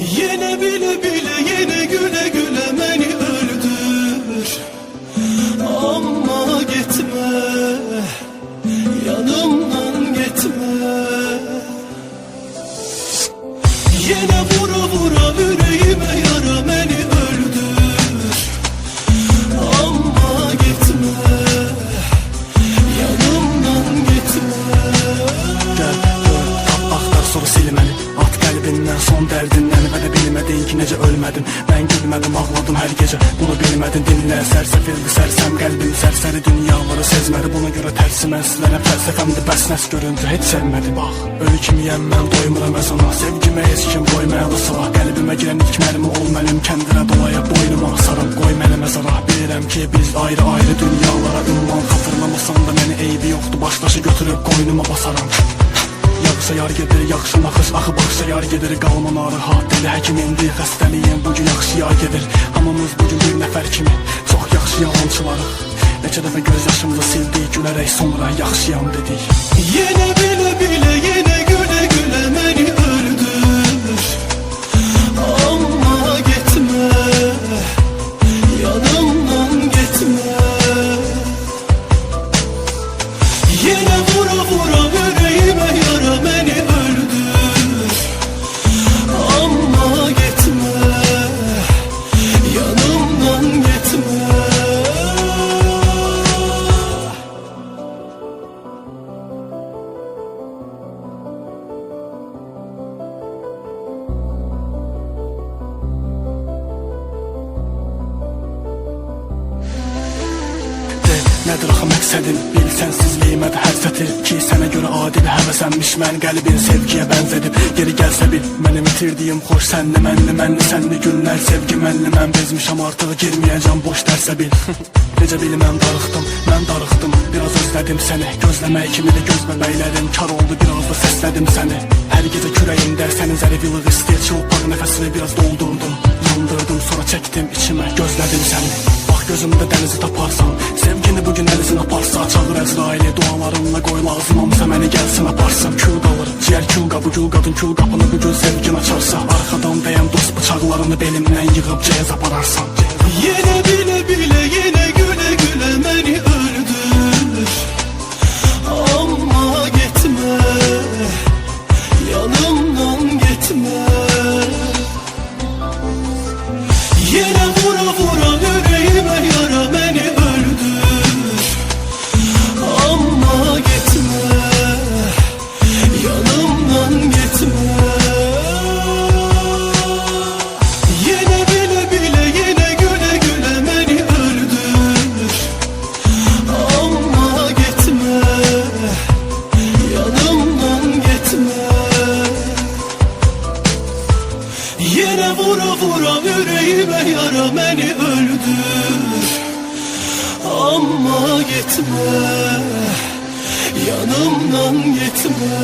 Yine bile bile yine güle güle beni öldür. Ama gitme Yanımdan gitme. Yine vura vura yüreğime yara beni son dərdindən Və də bilmədin ki necə ölmədim Mən gülmədim ağladım hər gecə Bunu bilmədin dinlə Sərsəfildi sərsəm qəlbim Sərsəri dünyaları sezmədi Buna görə tərsi mən sizlərə fəlsəfəmdir Bəs nəs görüntü. Heç sevmədi Bax ölü kimiyəm mən doymuram əzana Sevgimə heç kim qoymayalı sıra Qəlbimə girən ilk mərmi ol mənim Kəndirə dolaya boynuma sarım Qoy məni məzara Bilirəm ki biz ayrı ayrı dünyalara Ünvan. Xatırlamasan da məni eybi yoxdur Başdaşı götürüb qoynuma basaram Yağsa yar gedir, yaxşı naxış Axı baxsa yar gedir, qalma narahat Deli həkim indi. Xəstəliyim Bugün yaxşı yar gedir. Hamımız bugün bir nəfər kimi? Çox yaxşı yalançılarıq Neçə dəfə göz yaşımızı sildik Gülərək sonra yaxşıyam dedik. Yine bile bile yine güle Nədir axı məqsədin Bil sənsizliyimə də həsrəti Ki sənə görə adil həvəsənmiş Mən qəlbin sevgiyə bənzədib Geri gəlsə bil Mənim itirdiyim xoş sənli mənli Mənli sənli günlər sevgi mənli Mən bezmişəm artıq girməyəcəm boş dərsə bil Necə bilməm darıxdım Mən darıxdım Biraz özlədim səni Gözləmək kimi də göz bəbəklərim Kar oldu biraz da səslədim səni Hər gecə kürəyimdə sənin zərif ilıq istəyir Çılpaq nəfəsini biraz doldurdum. Yandırdım sonra çəkdim içimə Gözlədim səni Bax gözümdə dənizi taparsan Sevgini bugün əlisin aparsa. Çağır Əzraili dualarınla qoy lazımamsa Məni gəlsin aparsın. Kül qalır ciğer kül qabı gül qadın kül qapını Bugün sevgin açarsa. Arxadan dəyən dost bıçaqlarını Belimdən yığıb ceyaz apararsan Yine bile bile yine güle güle beni öldür Yine vura vura yüreğime yara beni öldür Ama gitme Yanımdan gitme